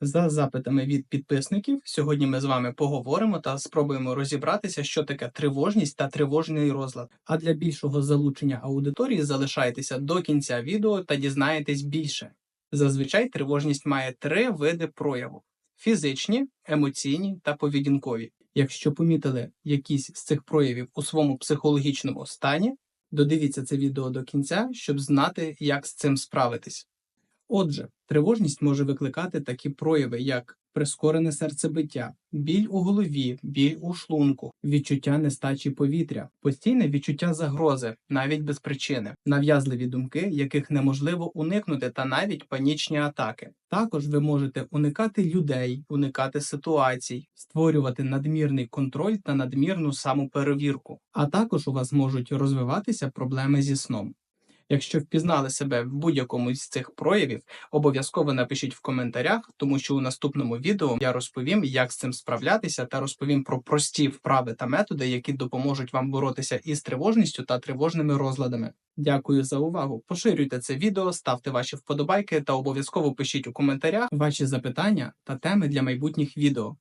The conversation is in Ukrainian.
За запитами від підписників, сьогодні ми з вами поговоримо та спробуємо розібратися, що таке тривожність та тривожний розлад. А для більшого залучення аудиторії залишайтеся до кінця відео та дізнаєтесь більше. Зазвичай тривожність має три види прояву: фізичні, емоційні та поведінкові. Якщо помітили якісь з цих проявів у своєму психологічному стані, додивіться це відео до кінця, щоб знати, як з цим справитись. Отже, тривожність може викликати такі прояви, як прискорене серцебиття, біль у голові, біль у шлунку, відчуття нестачі повітря, постійне відчуття загрози, навіть без причини, нав'язливі думки, яких неможливо уникнути, та навіть панічні атаки. Також ви можете уникати людей, уникати ситуацій, створювати надмірний контроль та надмірну самоперевірку. А також у вас можуть розвиватися проблеми зі сном. Якщо впізнали себе в будь-якому з цих проявів, обов'язково напишіть в коментарях, тому що у наступному відео я розповім, як з цим справлятися, та розповім про прості вправи та методи, які допоможуть вам боротися із тривожністю та тривожними розладами. Дякую за увагу. Поширюйте це відео, ставте ваші вподобайки та обов'язково пишіть у коментарях ваші запитання та теми для майбутніх відео.